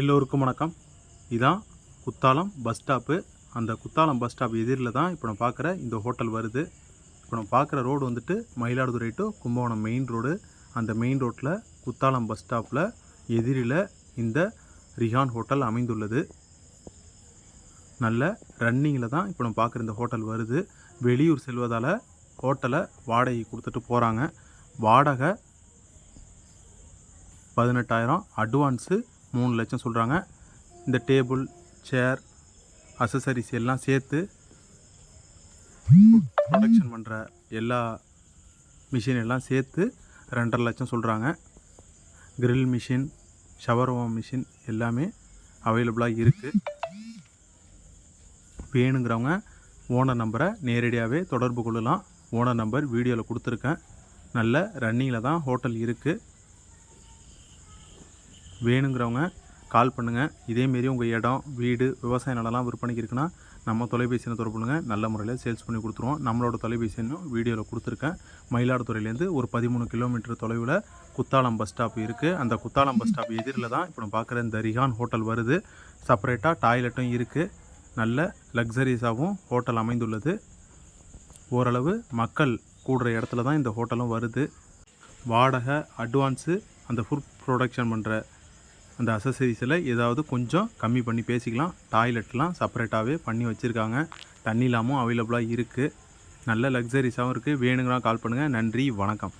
எல்லோருக்கும் வணக்கம். இதான் குத்தாலம் பஸ் ஸ்டாப்பு. அந்த குத்தாலம் பஸ் ஸ்டாப் எதிரில் தான் இப்போ நம்ம பார்க்குற இந்த ஹோட்டல் வருது. இப்போ நம்ம பார்க்குற ரோடு வந்துட்டு Mayiladuthurai to Kumbakonam main road அந்த மெயின் ரோட்டில் குத்தாலம் பஸ் ஸ்டாப்பில் எதிரில் இந்த ரிஹான் ஹோட்டல் அமைந்துள்ளது. நல்ல ரன்னிங்கில் தான் இப்போ நம்ம பார்க்குற இந்த ஹோட்டல் வருது. வெளியூர் செல்வதால் ஹோட்டலை வாடகை கொடுத்துட்டு போகிறாங்க வாடகை பதினெட்டாயிரம். அட்வான்ஸு மூணு லட்சம் சொல்கிறாங்க இந்த டேபிள் சேர் அசசரிஸ் எல்லாம் சேர்த்து ப்ரொடக்ஷன் பண்ணுற எல்லா மிஷின் எல்லாம் சேர்த்து ரெண்டரை லட்சம் சொல்கிறாங்க கிரில் மிஷின் ஷவர்மா மிஷின் எல்லாமே அவைலபிளாக இருக்குது வேணுங்கிறவங்க ஓனர் நம்பரை நேரடியாகவே தொடர்பு கொள்ளலாம். ஓனர் நம்பர் வீடியோவில் கொடுத்துருக்கேன். நல்ல ரன்னிங்கில் தான் ஹோட்டல் இருக்குது வேணுங்கிறவங்க கால் பண்ணுங்கள் இதேமாரி உங்கள் இடம் வீடு விவசாய நிலம்லாம் விற்பனைக்கு இருக்குன்னா நம்ம தொலைபேசியில் தொடர்புங்க தொடர்பு பண்ணுங்கள் நல்ல முறையில் சேல்ஸ் பண்ணி கொடுத்துருவோம். நம்மளோட தொலைபேசி வீடியோவில் கொடுத்துருக்கேன். மயிலாடுதுறையிலேருந்து ஒரு பதிமூணு கிலோமீட்டர் தொலைவில் குத்தாலம் பஸ் ஸ்டாப் இருக்குது அந்த குத்தாலம் பஸ் ஸ்டாப் எதிரில் தான் இப்போ நம்ம பார்க்குற இந்த ரிஹான் ஹோட்டல் வருது. செப்பரேட்டாக டாய்லெட்டும் இருக்குது நல்ல லக்ஸரிஸாகவும் ஹோட்டல் அமைந்துள்ளது. ஓரளவு மக்கள் கூடுற இடத்துல தான் இந்த ஹோட்டலும் வருது. வாடகை அட்வான்ஸு அந்த ஃபுட் ப்ரொடக்ஷன் பண்ணுற அந்த அசசரிஸில் ஏதாவது கொஞ்சம் கம்மி பண்ணி பேசிக்கலாம். டாய்லெட்லாம் செப்பரேட்டாகவே பண்ணி வச்சுருக்காங்க. தண்ணி இல்லாமல் அவைலபிளாக இருக்குது நல்ல லக்ஸரிஸாகவும் இருக்குது வேணுங்கிறா கால் பண்ணுங்கள் நன்றி. வணக்கம்.